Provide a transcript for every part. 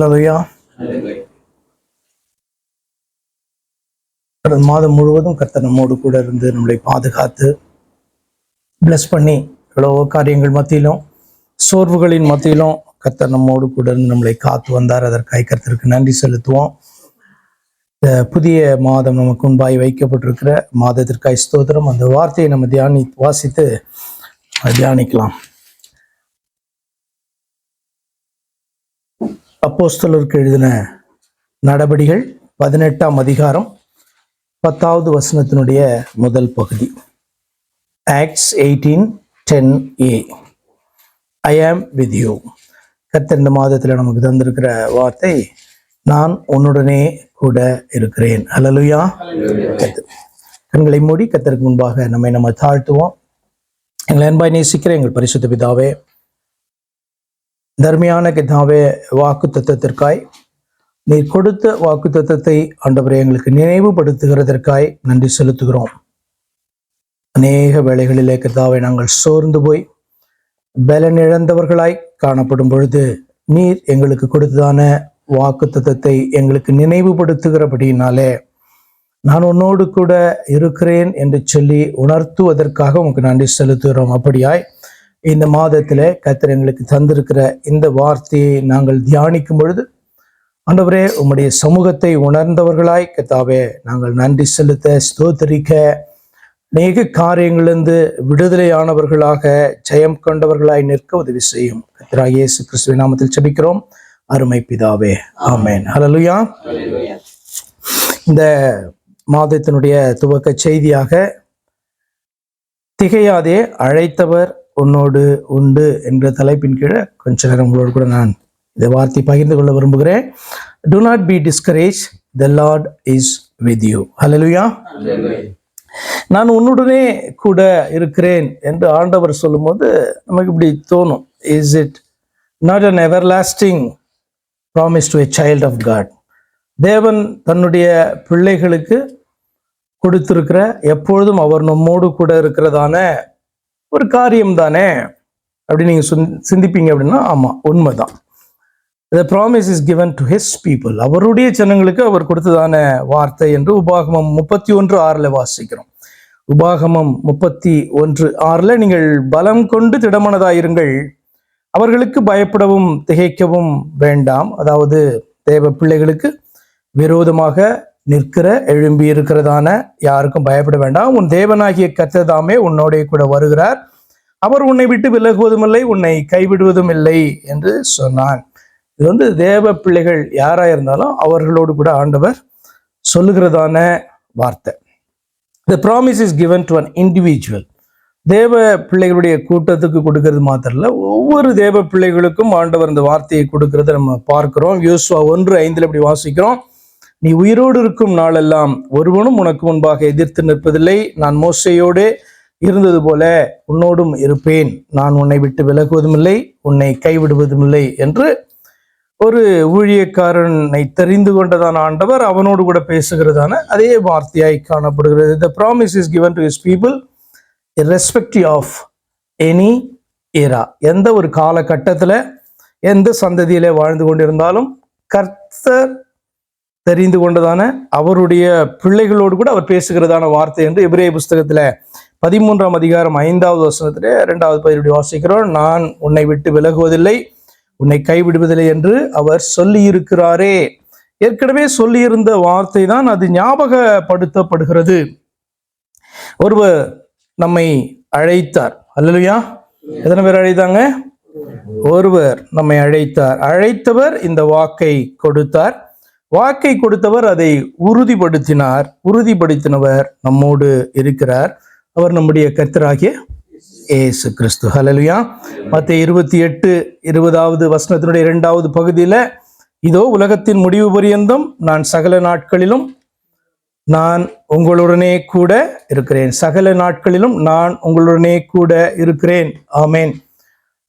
ஹலோயா கடந்த மாதம் முழுவதும் கர்த்தர் நம்மோடு கூட இருந்து நம்மளை பாதுகாத்து பிளஸ் பண்ணி எவ்வளவோ காரியங்கள் மத்தியிலும் சோர்வுகளின் மத்தியிலும் கர்த்தர் நம்மோடு கூட இருந்து நம்மளை காத்து வந்தார். அதற்காக கர்த்தருக்கு நன்றி செலுத்துவோம். இந்த புதிய மாதம் நமக்கு முன்பாய் வைக்கப்பட்டிருக்கிற மாதத்திற்காய் ஸ்தோத்திரம். அந்த வார்த்தையை நம்ம தியானி வாசித்து தியானிக்கலாம். அப்போஸ்தலருக்கு எழுதின நடபடிகள் பதினெட்டாம் அதிகாரம் பத்தாவது வசனத்தினுடைய முதல் பகுதி. Acts eighteen ten A I am with you கர்த்தர் இந்த மாதத்தில் நமக்கு தந்திருக்கிற வார்த்தை நான் உன்னுடனே கூட இருக்கிறேன். அலலுயா கண்களை மூடி கத்தருக்கு முன்பாக நம்மை நம்ம தாழ்த்துவோம். எங்களை அன்பாய் நேசிக்கிற எங்கள் பரிசுத்த பிதாவே தர்மியான கிதாவே வாக்கு தத்துவத்திற்காய் நீர் கொடுத்த வாக்கு தத்துவத்தை ஆண்டவரை எங்களுக்கு நினைவுபடுத்துகிறதற்காய் நன்றி செலுத்துகிறோம். அநேக வேளைகளிலே கிதாவை நாங்கள் சோர்ந்து போய் பலனிழந்தவர்களாய் காணப்படும் பொழுது நீர் எங்களுக்கு கொடுத்ததான வாக்கு தத்துவத்தை எங்களுக்கு நினைவுபடுத்துகிறபடியினாலே நான் உன்னோடு கூட இருக்கிறேன் என்று சொல்லி உணர்த்துவதற்காக உங்களுக்கு நன்றி செலுத்துகிறோம். அப்படியாய் இந்த மாதத்தில் கர்த்தர் எங்களுக்கு தந்திருக்கிற இந்த வார்த்தையை நாங்கள் தியானிக்கும் பொழுது ஆண்டவரே உம்முடைய சமூகத்தை உணர்ந்தவர்களாய் கத்தாவே நாங்கள் நன்றி செலுத்த ஸ்தோத்தரிக்க அநேக காரியங்களிலிருந்து விடுதலையானவர்களாக ஜெயம் கொண்டவர்களாய் நிற்க உதவி செய்யும். கர்த்தராகிய இயேசு கிறிஸ்துவின் நாமத்தில் செபிக்கிறோம். அருமை பிதாவே. ஆமென். ஹalleluya. இந்த மாதத்தினுடைய துவக்க செய்தியாக திகையாதே அழைத்தவர் உன்னோடு உண்டு என்ற தலைப்பின் கீழே கொஞ்ச நேரம் உங்களோடு கூட நான் இந்த வார்த்தை பகிர்ந்து கொள்ள விரும்புகிறேன். Do not be discourage the Lord is with you hallelujah நான் உன்னுடனே கூட இருக்கிறேன் என்று ஆண்டவர் சொல்லும்போது நமக்கு இப்படி தோணும். Is it not an everlasting promise to a child of God தேவன் தன்னுடைய பிள்ளைகளுக்கு கொடுத்திருக்கிற எப்பொழுதும் அவர் நம்மோடு கூட இருக்கிறதான ஒரு காரியம் தானே அப்படி நீங்கள் சுந் சிந்திப்பீங்க அப்படின்னா ஆமாம் உண்மைதான். The promise is given to his people அவருடைய ஜனங்களுக்கு அவர் கொடுத்ததான வார்த்தை என்று உபாகமம் முப்பத்தி ஒன்று ஆறில் வாசிக்கிறோம். உபாகமம் முப்பத்தி ஒன்று ஆறில் நீங்கள் பலம் கொண்டு திடமனதாயிருங்கள். அவர்களுக்கு பயப்படவும் திகைக்கவும் வேண்டாம். அதாவது தேவ பிள்ளைகளுக்கு விரோதமாக நிற்கிற எழும்பி இருக்கிறதான யாருக்கும் பயப்பட வேண்டாம். உன் தேவனாகிய கத்ததாமே உன்னோடைய கூட வருகிறார். அவர் உன்னை விட்டு விலகுவதும் இல்லை உன்னை கைவிடுவதும் இல்லை என்று சொன்னான். இது வந்து தேவ பிள்ளைகள் யாரா இருந்தாலும் அவர்களோடு கூட ஆண்டவர் சொல்லுகிறதான வார்த்தை. The promise is given to an individual தேவ பிள்ளைகளுடைய கூட்டத்துக்கு கொடுக்கறது மாத்திரம் இல்லை ஒவ்வொரு தேவ பிள்ளைகளுக்கும் ஆண்டவர் இந்த வார்த்தையை கொடுக்கறத நம்ம பார்க்கிறோம். யோசுவா ஒன்று ஐந்தில் இப்படி வாசிக்கிறோம். நீ உயிரோடு இருக்கும் நாளெல்லாம் ஒருவனும் உனக்கு முன்பாக எதிர்த்து நிற்பதில்லை. நான் மோசையோடு இருந்தது போல உன்னோடும் இருப்பேன். நான் உன்னை விட்டு விலகுவதும் இல்லை உன்னை கைவிடுவதும் இல்லை என்று ஒரு ஊழியக்காரனை தெரிந்து கொண்டதான ஆண்டவர். அவனோடு கூட பேசுகிறதான அதே வார்த்தையாய் காணப்படுகிறது. The promise is given to is people irrespective of any era எந்த ஒரு காலகட்டத்தில் எந்த சந்ததியிலே வாழ்ந்து கொண்டிருந்தாலும் கர்த்தர் தெரிந்து கொண்டதான அவருடைய பிள்ளைகளோடு கூட அவர் பேசுகிறதான வார்த்தை என்று எபிரேய புஸ்தகத்தில் பதிமூன்றாம் அதிகாரம் ஐந்தாவது வசனத்திலே இரண்டாவது பகுதியுடைய வாசிக்கிறோம். நான் உன்னை விட்டு விலகுவதில்லை உன்னை கைவிடுவதில்லை என்று அவர் சொல்லியிருக்கிறாரே. ஏற்கனவே சொல்லியிருந்த வார்த்தை தான் அது ஞாபகப்படுத்தப்படுகிறது. ஒருவர் நம்மை அழைத்தார். அல்லலுயா. எத்தனை பேர் அழைத்தாங்க? ஒருவர் நம்மை அழைத்தார். அழைத்தவர் இந்த வாக்கை கொடுத்தார். வாக்கை கொடுத்தவர் அதை உறுதிப்படுத்தினார் உறுதிப்படுத்தினவர் நம்மோடு இருக்கிறார். அவர் நம்முடைய கர்த்தராகிய ஏசு கிறிஸ்து. ஹலலுயா மற்ற இருபத்தி எட்டு இருபதாவது வசனத்தினுடைய இரண்டாவது பகுதியில் இதோ உலகத்தின் முடிவு பரியந்தம் நான் சகல நாட்களிலும் நான் உங்களுடனே கூட இருக்கிறேன். சகல நாட்களிலும் நான் உங்களுடனே கூட இருக்கிறேன். ஆமேன்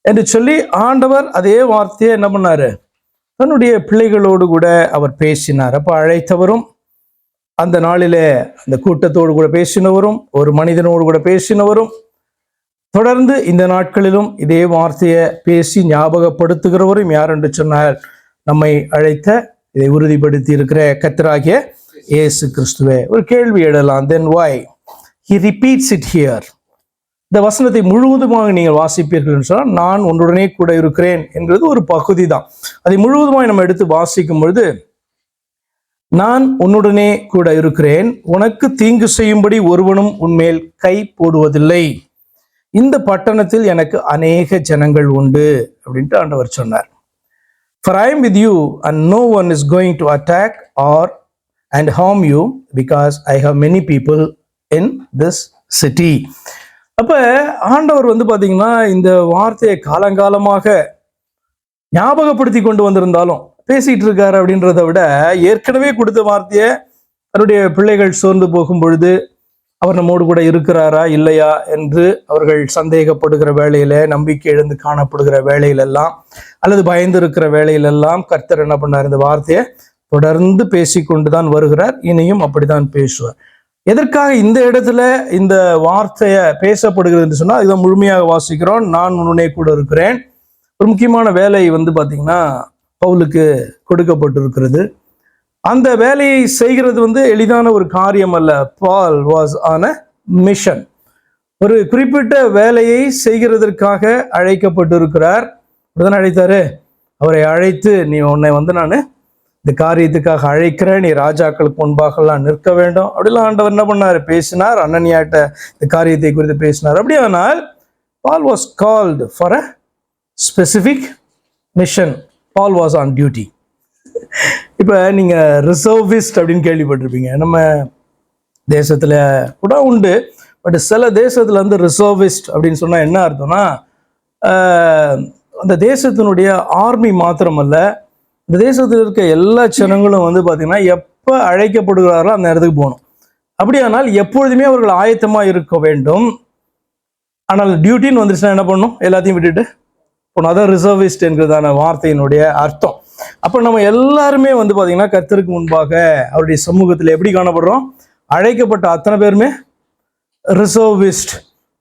என்று சொல்லி ஆண்டவர் அதே வார்த்தையை என்ன பண்ணாரு? தன்னுடைய பிள்ளைகளோடு கூட அவர் பேசினார். அப்போ அழைத்தவரும் அந்த நாளிலே அந்த கூட்டத்தோடு கூட பேசினவரும் ஒரு மனிதனோடு கூட பேசினவரும் தொடர்ந்து இந்த நாட்களிலும் இதே வார்த்தையை பேசி ஞாபகப்படுத்துகிறவரும் யார் என்று சொன்னால் நம்மை அழைத்த இதை உறுதிப்படுத்தி இருக்கிற கத்தராகிய இயேசு கிறிஸ்துவே. ஒரு கேள்வி எழலாம். Then why he repeats it here இந்த வசனத்தை முழுவதுமாக நீங்கள் வாசிப்பீர்கள் என்று சொன்னால் நான் உன்னுடனே கூட இருக்கிறேன் என்றது ஒரு பகுதி தான் அதை முழுவதுமாக நம்ம எடுத்து வாசிக்கும் பொழுது நான் உன்னுடனே கூட இருக்கிறேன் உனக்கு தீங்கு செய்யும்படி ஒருவனும் உன்மேல் கை போடுவதில்லை. இந்த பட்டணத்தில் எனக்கு அநேக ஜனங்கள் உண்டு அப்படின்ட்டு ஆண்டவர் சொன்னார். For I am with you, and no one is going to attack or and harm you because I have many people in this. அப்ப ஆண்டவர் வந்து பார்த்தீங்கன்னா இந்த வார்த்தையை காலங்காலமாக ஞாபகப்படுத்தி கொண்டு வந்திருந்தாலும் பேசிட்டு இருக்காரு அப்படின்றத விட ஏற்கனவே கொடுத்த வார்த்தையை தன்னுடைய பிள்ளைகள் சோர்ந்து போகும் பொழுது அவர் நம்மோடு கூட இருக்கிறாரா இல்லையா என்று அவர்கள் சந்தேகப்படுகிற வேலையில நம்பிக்கை எழுந்து காணப்படுகிற வேலையிலெல்லாம் அல்லது பயந்து இருக்கிற வேலையிலெல்லாம் கர்த்தர் என்ன பண்ணார்? இந்த வார்த்தையை தொடர்ந்து பேசிக்கொண்டு தான் வருகிறார். இனியும் அப்படித்தான் பேசுவார். எதற்காக இந்த இடத்துல இந்த வார்த்தையை பேசப்படுகிறது என்று சொன்னால் இதை முழுமையாக வாசிக்கிறோம். நான் உன்னுடனே கூட இருக்கிறேன். ஒரு முக்கியமான வேலை வந்து பார்த்தீங்கன்னா பவுலுக்கு கொடுக்கப்பட்டிருக்கிறது. அந்த வேலையை செய்கிறது வந்து எளிதான ஒரு காரியம் அல்ல. பால் வாஸ் ஆன மிஷன் ஒரு குறிப்பிட்ட வேலையை செய்கிறதற்காக அழைக்கப்பட்டிருக்கிறார். அப்படிதான் அழைத்தாரு? அவரை அழைத்து நீ உன்னை வந்து நான் இந்த காரியத்துக்காக அழைக்கிற நீ ராஜாக்களுக்கு முன்பாகலாம் நிற்க வேண்டும். அப்படிலாம் ஆண்டவர் என்ன பண்ணார்? பேசினார். அண்ணனியாட்ட இந்த காரியத்தை குறித்து பேசினார். அப்படியானால் Paul was called for a specific mission Paul was on duty இப்போ நீங்கள் ரிசர்விஸ்ட் அப்படின்னு கேள்விப்பட்டிருப்பீங்க. நம்ம தேசத்தில் கூட உண்டு. பட் சில தேசத்தில் வந்து ரிசர்விஸ்ட் அப்படின்னு சொன்னால் என்ன அர்த்தம்னா அந்த தேசத்தினுடைய ஆர்மி மாத்திரமல்ல இந்த தேசத்தில் இருக்க எல்லா ஜனங்களும் வந்து பார்த்திங்கன்னா எப்போ அழைக்கப்படுகிறாரோ அந்த இடத்துக்கு போகணும். அப்படியானால் எப்பொழுதுமே அவர்கள் ஆயத்தமாக இருக்க வேண்டும். ஆனால் டியூட்டின்னு வந்துருச்சுன்னா என்ன பண்ணணும்? எல்லாத்தையும் விட்டுட்டு போகணும். அதான் ரிசர்விஸ்ட் என்கிறதான வார்த்தையினுடைய அர்த்தம். அப்போ நம்ம எல்லாருமே வந்து பார்த்தீங்கன்னா கத்திற்கு முன்பாக அவருடைய சமூகத்தில் எப்படி காணப்படுறோம்? அழைக்கப்பட்ட அத்தனை பேருமே ரிசர்விஸ்ட்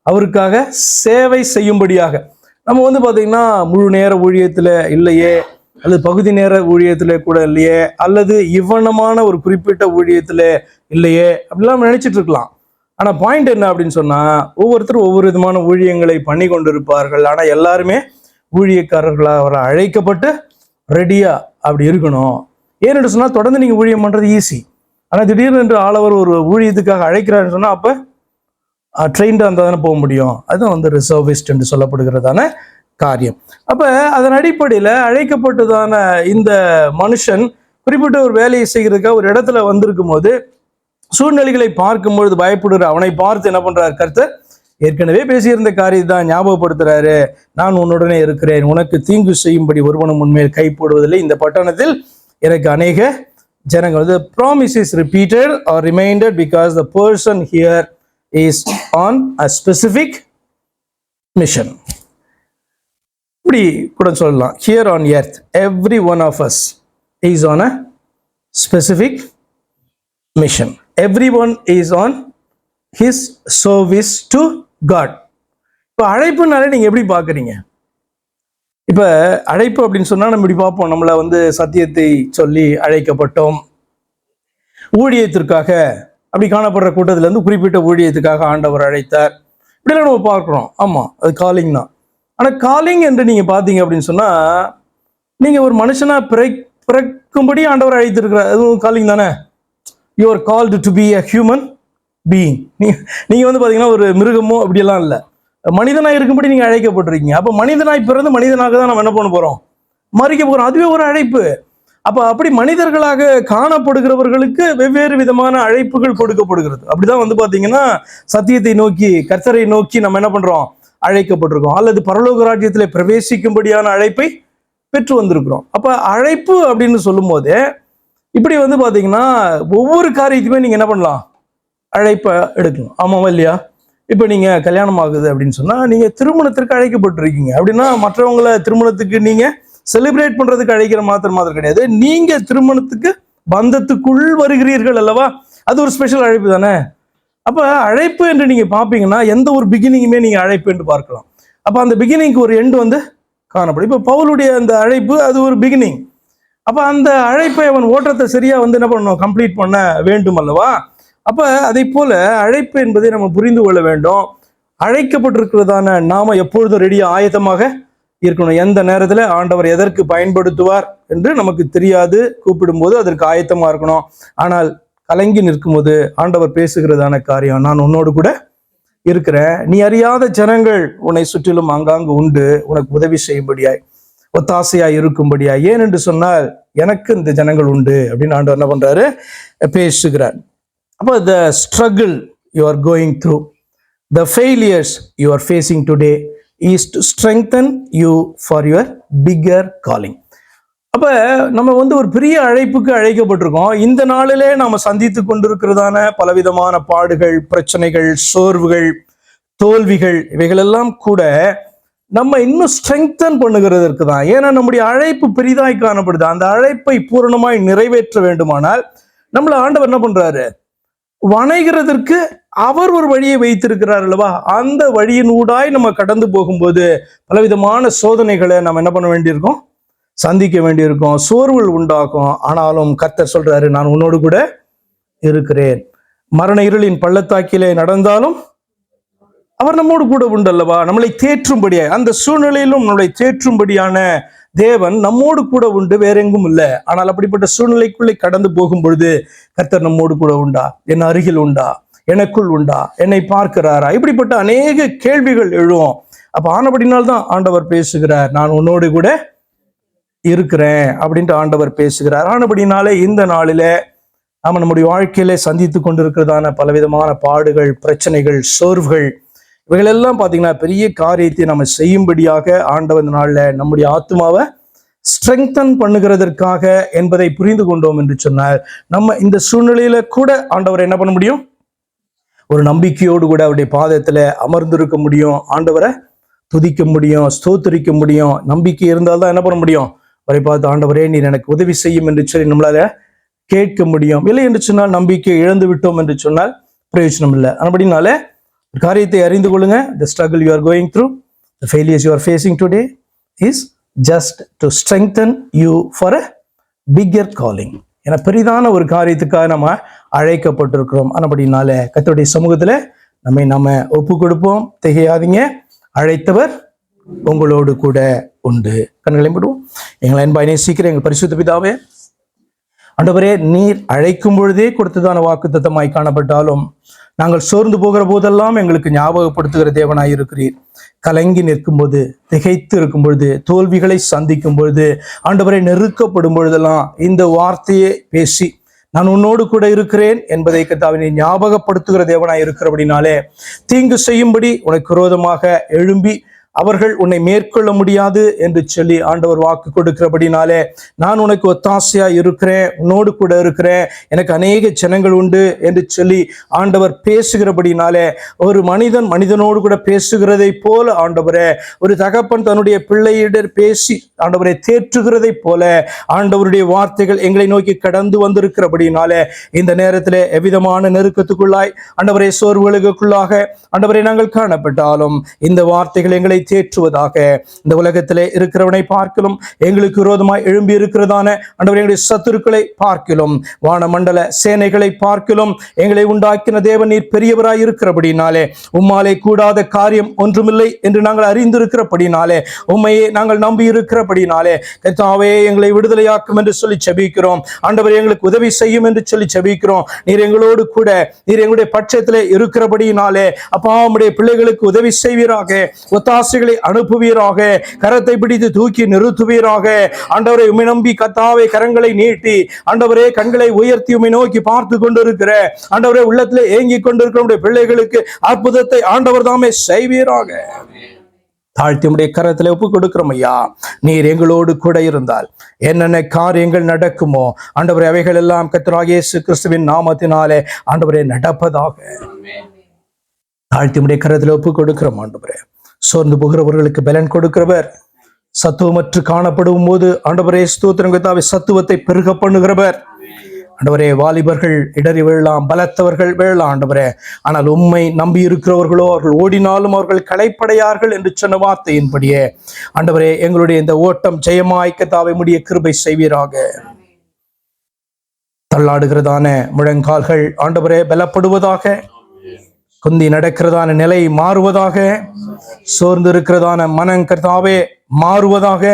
அவருக்காக சேவை செய்யும்படியாக. நம்ம வந்து பார்த்தீங்கன்னா முழு நேர ஊழியத்தில் இல்லையே. அல்லது பகுதி நேர ஊழியத்திலே கூட இல்லையே அல்லது இவ்வனமான ஒரு குறிப்பிட்ட ஊழியத்தில் இல்லையே அப்படிலாம் நினைச்சிட்டு இருக்கலாம். ஆனால் பாயிண்ட் என்ன அப்படின்னு சொன்னால் ஒவ்வொருத்தரும் ஒவ்வொரு விதமான ஊழியங்களை பண்ணி கொண்டிருப்பார்கள். ஆனால் எல்லாருமே ஊழியக்காரர்களாக வர அழைக்கப்பட்டு ரெடியா அப்படி இருக்கணும். ஏன்னு சொன்னால் தொடர்ந்து நீங்கள் ஊழியம் பண்ணுறது ஈஸி ஆனால் திடீர்னு என்று ஆளவர் ஒரு ஊழியத்துக்காக அழைக்கிறாருன்னு சொன்னால் அப்போ ட்ரெயின்டாக இருந்தால் தானே போக முடியும். அதுதான் வந்து ரிசர்விஸ்ட் என்று சொல்லப்படுகிறதான காரியம். அப்போ அதன் அடிப்படையில் அழைக்கப்பட்டதான இந்த மனுஷன் குறிப்பிட்ட ஒரு வேலையை செய்கிறதுக்காக ஒரு இடத்துல வந்திருக்கும் போது சூழ்நிலைகளை பார்க்கும் பொழுது பயப்படுற அவனை பார்த்து என்ன பண்ணுறார் கர்த்தர்? ஏற்கனவே பேசியிருந்த காரியம் தான் ஞாபகப்படுத்துறாரு. நான் உன்னுடனே இருக்கிறேன். உனக்கு தீங்கு செய்யும்படி ஒருவனும் உண்மையில் கைப்போடுவதில்லை இந்த பட்டணத்தில் எனக்கு அநேக ஜனங்கள். வந்து promise is repeated or reminded because the person here is on a specific mission இப்படி கூட சொல்லலாம். Here on earth every one of us is on a specific mission every one is on his service to God இப்போ அழைப்புனாலே நீங்கள் எப்படி பார்க்குறீங்க இப்போ அழைப்பு அப்படின்னு சொன்னால் நம்ம இப்படி பார்ப்போம். நம்மளை வந்து சத்தியத்தை சொல்லி அழைக்கப்பட்டோம். ஊழியத்திற்காக அப்படி காணப்படுற கூட்டத்திலேருந்து குறிப்பிட்ட ஊழியத்துக்காக ஆண்டவர் அழைத்தார். இப்படிலாம் நம்ம பார்க்குறோம். ஆமாம் அது காலிங் தான். ஆனால் காலிங் என்று நீங்கள் பார்த்தீங்க அப்படின்னு சொன்னால் நீங்கள் ஒரு மனுஷனாக பிறை பிறக்கும்படி ஆண்டவர் அழைத்திருக்கிறார். அதுவும் காலிங் தானே? You are called to be a human being நீங்கள் வந்து பார்த்தீங்கன்னா ஒரு மிருகமோ அப்படியெல்லாம் இல்லை. மனிதனாய் இருக்கும்படி நீங்கள் அழைக்கப்பட்டிருக்கீங்க. அப்போ மனிதனாய் பிறந்து மனிதனாக தான் நம்ம என்ன பண்ண போகிறோம் மறிக்க போகிறோம் அதுவே ஒரு அழைப்பு. அப்போ அப்படி மனிதர்களாக காணப்படுகிறவர்களுக்கு வெவ்வேறு விதமான அழைப்புகள் கொடுக்கப்படுகிறது. அப்படிதான் வந்து பார்த்தீங்கன்னா சத்தியத்தை நோக்கி கர்த்தரை நோக்கி நம்ம என்ன பண்ணுறோம் அழைக்கப்பட்டிருக்கோம். அல்லது பரலோக ராஜ்யத்தில் பிரவேசிக்கும்படியான அழைப்பை பெற்று வந்திருக்கிறோம். அப்போ அழைப்பு அப்படின்னு சொல்லும்போது இப்படி வந்து பார்த்தீங்கன்னா ஒவ்வொரு காரியத்தையுமே நீங்கள் என்ன பண்ணலாம்? அழைப்பை எடுக்கலாம். ஆமாவா இல்லையா? இப்போ நீங்கள் கல்யாணம் ஆகுது அப்படின்னு சொன்னால் நீங்கள் திருமணத்திற்கு அழைக்கப்பட்டிருக்கீங்க. அப்படின்னா மற்றவங்கள திருமணத்துக்கு நீங்கள் செலிப்ரேட் பண்ணுறதுக்கு அழைக்கிற மாத்திரம் மாத்திரம் கிடையாது. நீங்கள் திருமணத்துக்கு பந்தத்துக்குள் வருகிறீர்கள் அல்லவா? அது ஒரு ஸ்பெஷல் அழைப்பு தானே? அப்போ அழைப்பு என்று நீங்க பார்ப்பீங்கன்னா எந்த ஒரு பிகினிங்குமே நீங்க அழைப்பு என்று பார்க்கலாம். அப்போ அந்த பிகினிங்க்கு ஒரு எண்டு வந்து காணப்படும். இப்போ பவுலுடைய அந்த அழைப்பு அது ஒரு பிகினிங் அப்போ அந்த அழைப்பை அவன் ஓட்டத்தை சரியா வந்து என்ன பண்ணணும்? கம்ப்ளீட் பண்ண வேண்டும் அல்லவா? அப்போ அதை போல அழைப்பு என்பதை நம்ம புரிந்து கொள்ள வேண்டும். அழைக்கப்பட்டிருக்கிறதான நாம எப்பொழுதும் ரெடியாக ஆயத்தமாக இருக்கணும். எந்த நேரத்தில்? ஆண்டவர் எதற்கு பயன்படுத்துவார் என்று நமக்கு தெரியாது. கூப்பிடும்போது அதற்கு ஆயத்தமாக இருக்கணும். ஆனால் கலங்கி நிற்கும்போது ஆண்டவர் பேசுகிறதான காரியம். நான் உன்னோடு கூட இருக்கிறேன். நீ அறியாத ஜனங்கள் உன்னை சுற்றிலும் ஆங்காங்கு உண்டு. உனக்கு உதவி செய்யும்படியாய் ஒத்தாசையாய் இருக்கும்படியாய். ஏன் என்று சொன்னால் எனக்கு இந்த ஜனங்கள் உண்டு அப்படின்னு ஆண்டவர் என்ன பண்றாரு? பேசுகிறார். அப்போ the struggle you are going through the failures you are facing today is to strengthen you for your bigger calling அப்ப நம்ம வந்து ஒரு பெரிய அழைப்புக்கு அழைக்கப்பட்டிருக்கோம். இந்த நாளிலே நாம சந்தித்து கொண்டிருக்கிறதான பலவிதமான பாடுகள் பிரச்சனைகள் சோர்வுகள் தோல்விகள் இவைகளெல்லாம் கூட நம்ம இன்னும் ஸ்ட்ரெங்தன் பண்ணுகிறதற்கு தான். ஏன்னா நம்முடைய அழைப்பு பெரிதாய் காணப்படுது. அந்த அழைப்பை பூரணமாய் நிறைவேற்ற வேண்டுமானால் நம்மள ஆண்டவர் என்ன பண்றாரு? வணைகிறதற்கு அவர் ஒரு வழியை வைத்திருக்கிறார் அல்லவா? அந்த வழியின் ஊடாய் நம்ம கடந்து போகும்போது பலவிதமான சோதனைகளை நம்ம என்ன பண்ண வேண்டியிருக்கோம்? சந்திக்க வேண்டியிருக்கும் சோர்வுகள் உண்டாக்கும் ஆனாலும் கர்த்தர் சொல்றாரு நான் உன்னோடு கூட இருக்கிறேன். மரண இருளின் பள்ளத்தாக்கிலே நடந்தாலும் அவர் நம்மோடு கூட உண்டு அல்லவா நம்மளை தேற்றும்படியாய் அந்த சூழ்நிலையிலும் நம்மளை தேற்றும்படியான தேவன் நம்மோடு கூட உண்டு வேற எங்கும் இல்லை. ஆனால் அப்படிப்பட்ட சூழ்நிலைக்குள்ளே கடந்து போகும் பொழுது கர்த்தர் நம்மோடு கூட உண்டா? என் அருகில் உண்டா? எனக்குள் உண்டா? என்னை பார்க்கிறாரா? இப்படிப்பட்ட அநேக கேள்விகள் எழுவோம் அப்ப ஆனபடினால்தான் ஆண்டவர் பேசுகிறார் நான் உன்னோடு கூட இருக்கிறேன் அப்படின்ட்டு ஆண்டவர் பேசுகிறார். ஆனபடினாலே இந்த நாளில நாம நம்முடைய வாழ்க்கையிலே சந்தித்து கொண்டிருக்கிறதான பலவிதமான பாடுகள் பிரச்சனைகள் சோர்வுகள் இவைகளெல்லாம் பார்த்தீங்கன்னா பெரிய காரியத்தை நம்ம செய்யும்படியாக ஆண்டவர் நாளில் நம்முடைய ஆத்மாவை ஸ்ட்ரெங்தன் பண்ணுகிறதற்காக என்பதை புரிந்து கொண்டோம் என்று சொன்னார். நம்ம இந்த சூழ்நிலையில கூட ஆண்டவர் என்ன பண்ண முடியும்? ஒரு நம்பிக்கையோடு கூட அவருடைய பாதத்துல அமர்ந்திருக்க முடியும். ஆண்டவரை துதிக்க முடியும் ஸ்தோத்தரிக்க முடியும். நம்பிக்கை இருந்தால் தான் என்ன பண்ண முடியும்? அவரை பார்த்து ஆண்டவரே நீர் எனக்கு உதவி செய்யும் என்று சொல்லி நம்மளால கேட்க முடியும். இல்லை என்று சொன்னால் நம்பிக்கை இழந்து விட்டோம் என்று சொன்னால் பிரயோஜனம் இல்லை. அப்படினால ஒரு காரியத்தை அறிந்து கொள்ளுங்க. The struggle you are going through the failures you are facing today is just to strengthen you for a bigger calling என பெரிதான ஒரு காரியத்துக்காக நம்ம அழைக்கப்பட்டிருக்கிறோம். அப்படினால கத்தோடைய சமூகத்தில் நம்மை நம்ம ஒப்பு கொடுப்போம் திகையாதீங்க. அழைத்தவர் உங்களோடு கூட உண்டு. கண்களை மூடுவோம். எங்களை அன்பாயினை சீக்கிரம் எங்கள் பரிசுத்த பிதாவே ஆண்டவரே நீர் அழைக்கும் பொழுதே கொடுத்ததான வாக்குத்தத்தமாய் காணப்பட்டாலும் நாங்கள் சோர்ந்து போகிற போதெல்லாம் எங்களுக்கு ஞாபகப்படுத்துகிற தேவனாய் இருக்கிறீர். கலங்கி நிற்கும் போது திகைத்து இருக்கும் பொழுது தோல்விகளை சந்திக்கும் பொழுது ஆண்டவரை நெருக்கப்படும் பொழுதெல்லாம் இந்த வார்த்தையை பேசி நான் உன்னோடு கூட இருக்கிறேன் என்பதை கத்தாவினை ஞாபகப்படுத்துகிற தேவனாய் இருக்கிறபடினாலே தீங்கு செய்யும்படி உனக்கு விரோதமாக எழும்பி அவர்கள் உன்னை மேற்கொள்ள முடியாது என்று சொல்லி ஆண்டவர் வாக்கு கொடுக்கிறபடினாலே நான் உனக்கு ஒத்தாசையா இருக்கிறேன் உன்னோடு கூட இருக்கிறேன் எனக்கு அநேக ஜனங்கள் உண்டு என்று சொல்லி ஆண்டவர் பேசுகிறபடினாலே ஒரு மனிதன் மனிதனோடு கூட பேசுகிறதை போல ஆண்டவரே ஒரு தகப்பன் தன்னுடைய பிள்ளையிடர் பேசி ஆண்டவரை தேற்றுகிறதை போல ஆண்டவருடைய வார்த்தைகள் எங்களை நோக்கி கடந்து வந்திருக்கிறபடினாலே இந்த நேரத்தில் எவ்விதமான நெருக்கத்துக்குள்ளாய் ஆண்டவரை சோர்வுகளுக்குள்ளாக ஆண்டவரை நாங்கள் காணப்பட்டாலும் இந்த வார்த்தைகள் எங்களை தேற்றுவதாக இந்த உலகத்திலே இருக்கிறவனை பார்க்கலும் எங்களுக்கு விரோதமாய் எழும்பி இருக்கிறதான ஆண்டவரை எங்களுடைய சத்துருக்களை பார்க்கலும் வானமண்டல சேனைகளை பார்க்கலும் எங்களை உண்டாக்கின தேவன் நீர் பெரியவராய் இருக்கிறபடினாலே உம்மாலே கூடாத காரியம் ஒன்றுமில்லை என்று நாங்கள் அறிந்திருக்கிறபடினாலே உண்மையை நாங்கள் நம்பி இருக்கிறபடினாலே கத்தாவே எங்களை விடுதலையாக்கும் என்று சொல்லி செபிக்கிறோம். ஆண்டவர் எங்களுக்கு உதவி செய்யும் என்று சொல்லி செபிக்கிறோம். நீர் எங்களோடு கூட நீர் எங்களுடைய பட்சத்திலே இருக்கிறபடினாலே அப்பா உம்முடைய பிள்ளைகளுக்கு உதவி செய்வீராக. ஒத்தாச ஒத்தாசைகளை அனுப்புவீராக. கரத்தை பிடித்து தூக்கி நிறுத்துவீராக. ஆண்டவரை உம்மை நம்பி கத்தாவை கரங்களை நீட்டி ஆண்டவரே கண்களை உயர்த்தி உம்மை நோக்கி பார்த்து கொண்டிருக்கிற ஆண்டவரே உள்ளத்திலே ஏங்கிக் கொண்டிருக்கிற பிள்ளைகளுக்கு அற்புதத்தை ஆண்டவர் தாமே செய்வீராக. தாழ்த்தி உடைய கரத்தில் ஒப்பு கொடுக்கிறோம் ஐயா. நீர் எங்களோடு கூட இருந்தால் என்னென்ன காரியங்கள் நடக்குமோ ஆண்டவரே அவைகள் எல்லாம் கத்தராக இயேசு கிறிஸ்துவின் நாமத்தினாலே ஆண்டவரே நடப்பதாக. தாழ்த்தி உடைய கரத்தில் ஒப்பு கொடுக்கிறோம் ஆண்டவரே. சோர்ந்து போகிறவர்களுக்கு பலன் கொடுக்கிறவர். சத்துவமற்று காணப்படும் போது ஆண்டவரே ஸ்தோத்திரம் சத்துவத்தை பெருக பண்ணுகிறவர். ஆண்டவரே வாலிபர்கள் இடறி விழலாம் பலத்தவர்கள் விழலாம் ஆண்டவரே. ஆனால் உண்மை நம்பி இருக்கிறவர்களோ அவர்கள் ஓடினாலும் அவர்கள் களைப்படையார்கள் என்று சொன்ன வார்த்தையின்படியே. ஆண்டவரே எங்களுடைய இந்த ஓட்டம் ஜெயமாய்க்கத்தாவை முடிய கிருபை செய்வீராக. தள்ளாடுகிறதான முழங்கால்கள் ஆண்டவரே பலப்படுவதாக. குந்தி நடக்கிறதான நிலை மாறுவதாக சோர்ந்து இருக்கிறதான மனம் கர்த்தாவே மாறுவதாக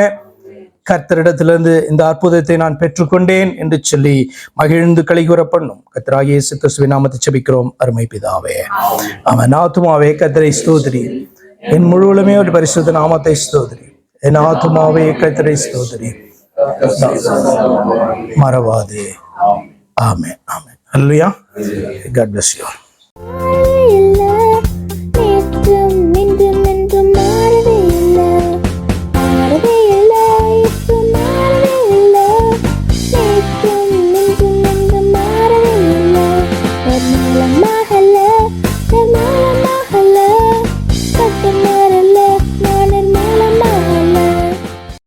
கர்த்தரிடத்திலிருந்து இந்த அற்புதத்தை நான் பெற்றுக்கொண்டேன் என்று சொல்லி மகிழ்ந்து கலிகுற பண்ணும் கர்த்தராகிய இயேசு நாமத்தை செபிக்கிறோம் அருமை பிதாவே. அவன் ஆத்துமாவே கர்த்தரை ஸ்தோதிரி என் முழுவலுமே ஒரு பரிசுத்த நாமத்தை ஸ்தோதிரி என் ஆத்துமாவே கர்த்தரை ஸ்தோதிரி மறவாதே. ஆமே ஆமே அல்லையா God bless you நித்தம்